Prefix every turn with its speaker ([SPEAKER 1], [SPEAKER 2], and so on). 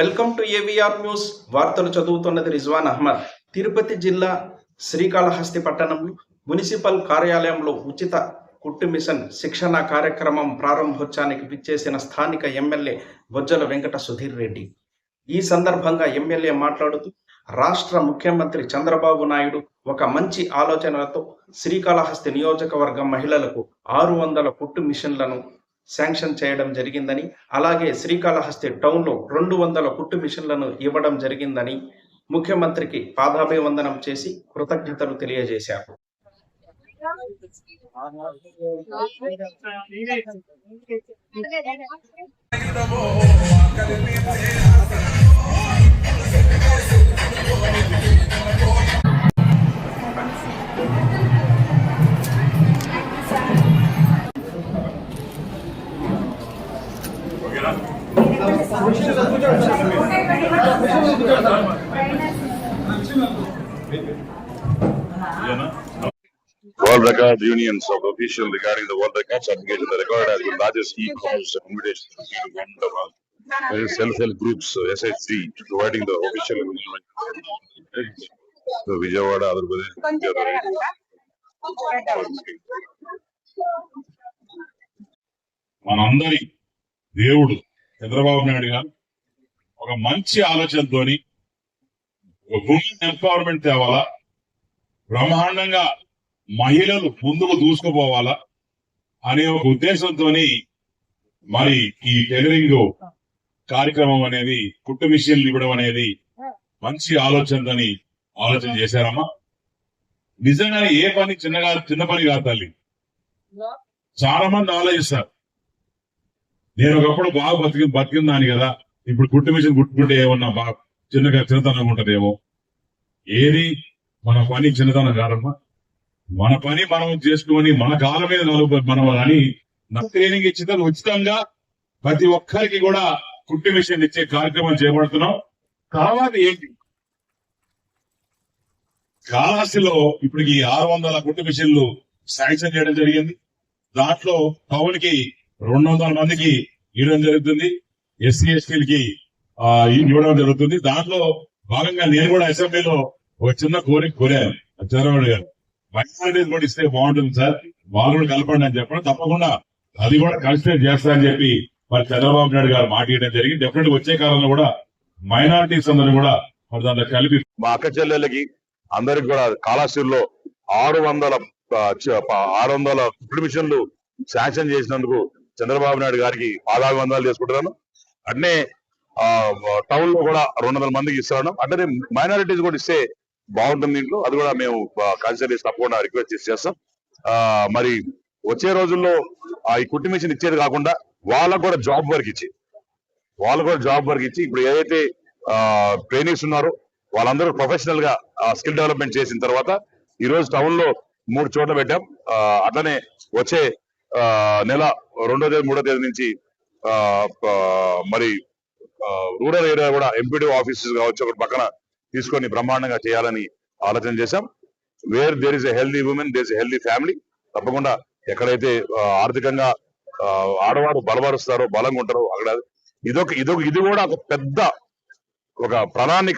[SPEAKER 1] Welcome to AVR news వార్తలు చదువుతున్నది రిజ్వాన్ అహ్మద్. తిరుపతి జిల్లా శ్రీకాళహస్తి పట్టణంలో మున్సిపల్ కార్యాలయంలో ఉచిత కుట్టు మిషన్ శిక్షణ కార్యక్రమం ప్రారంభోత్సవానికి విచ్చేసిన స్థానిక ఎమ్మెల్యే బొజ్జల వెంకట సుధీర్ రెడ్డి. ఈ సందర్భంగా ఎమ్మెల్యే మాట్లాడుతూ రాష్ట్ర ముఖ్యమంత్రి చంద్రబాబు నాయుడు ఒక మంచి ఆలోచనలతో శ్రీకాళహస్తి నియోజకవర్గం మహిళలకు ఆరు వందల కుట్టు మిషన్లను శాంక్షన్ చేయడం జరిగిందని అలాగే శ్రీకాళహస్తి టౌన్లో రెండు వందల కుట్టు మిషన్లను ఇవ్వడం జరిగిందని ముఖ్యమంత్రికి పాదాభివందనం చేసి కృతజ్ఞతలు తెలియజేశారు.
[SPEAKER 2] World Record Unions of official regarding the World Records application. The record has been largest e-commerce invitation to the one of the self-help groups, uh, SH3, providing the official. So Vijayawada, Andhra Pradesh, the other
[SPEAKER 3] మనందరి దేవుడు చంద్రబాబు నాయుడు గారు ఒక మంచి ఆలోచనతోని ఒక women empowerment తేవాలా? బ్రహ్మాండంగా మహిళలు ముందుకు దూసుకుపోవాలా? అనే ఒక ఉద్దేశంతో మరి ఈ టైలరింగ్ కార్యక్రమం అనేది కుట్టు మిషన్లు ఇవ్వడం అనేది మంచి ఆలోచనతోని ఆలోచన చేశారమ్మా. నిజంగా ఏ పని చిన్నగా చిన్న పని కాదు తల్లి. చాలా మంది ఆలోచిస్తారు. నేను ఒకప్పుడు బాగా బతికి బతికిందాని కదా. ఇప్పుడు కుట్టు మిషన్ కుట్టుకుంటే ఏమన్నా బాగా చిన్నగా చిన్నతనం ఉంటదేమో. ఏది? మన పని చిన్నతనం కాదమ్మా. మన పని మనం చేసుకొని మన కాలం మీద నలుగు మనం అని నా ట్రైనింగ్ ఇచ్చిన ఉచితంగా ప్రతి ఒక్కరికి కూడా కుట్టి మిషన్ ఇచ్చే కార్యక్రమం చేపడుతున్నాం తర్వాత ఏంటి? కాళహస్తిలో ఇప్పటికి ఆరు వందల కుట్టి మిషన్లు శాంక్షన్ చేయడం జరిగింది. దాంట్లో టౌన్కి రెండు వందల మందికి ఇవ్వడం జరుగుతుంది ఎస్సీ ఎస్టీలకి ఇవ్వడం జరుగుతుంది. దాంట్లో భాగంగా నేను కూడా అసెంబ్లీలో ఒక చిన్న కోరిక కోరాను. చంద్రబాబు గారు మైనారిటీస్ కూడా ఇస్తే బాగుంటుంది సార్ వాళ్ళు కూడా కలపండి అని చెప్పడం. తప్పకుండా అది కూడా కన్సిడర్ చేస్తా అని చెప్పి మరి చంద్రబాబు నాయుడు గారు మాట ఇవ్వడం జరిగింది. డెఫినెట్ వచ్చే కాలంలో కూడా మైనారిటీస్ అందరూ కూడా మరి దాంట్లో కలిపి
[SPEAKER 2] మా అక్క చెల్లెళ్ళకి అందరికి కూడా కాళాశ్రీలో ఆరు వందల ఆరు వందల మిషన్లు శాంక్షన్ చేసినందుకు చంద్రబాబు నాయుడు గారికి పాదాభివందనాలు చేసుకుంటున్నాను. అట్నే ఆ, టౌన్లో కూడా రెండు వందల మందికి ఇస్తాను అట్లనే మైనారిటీస్ కూడా ఇస్తే బాగుంటుంది దీంట్లో. అది కూడా మేము కన్సిడర్ చేసి తప్పకుండా రిక్వెస్ట్ చేసి చేస్తాం. ఆ, మరి వచ్చే రోజుల్లో ఆ, ఈ కుట్టు మిషన్ ఇచ్చేది కాకుండా వాళ్ళకు కూడా జాబ్ వర్క్ ఇచ్చి వాళ్ళు కూడా జాబ్ వర్క్ ఇచ్చి ఇప్పుడు ఏదైతే ట్రైనింగ్స్ ఉన్నారో వాళ్ళందరూ ప్రొఫెషనల్గా స్కిల్ డెవలప్మెంట్ చేసిన తర్వాత ఈ రోజు టౌన్లో మూడు చోట్ల పెట్టాం. అట్లనే వచ్చే నెల రెండో తేదీ మూడో తేదీ నుంచి ఆ, మరి రూరల్ ఏరియా కూడా ఎంపీడీ ఆఫీసెస్ కావచ్చు ఒకటి పక్కన తీసుకొని బ్రహ్మాండంగా చేయాలని ఆలోచన చేశాం. Where there is a healthy women there is healthy family తప్పకుండా ఎక్కడైతే ఆర్థికంగా ఆ, ఆడవారు బలపరుస్తారో బలంగా ఉంటారో అక్కడ ఇదొక ఇదొక ఇది కూడా ఒక పెద్ద ఒక ప్రణాళిక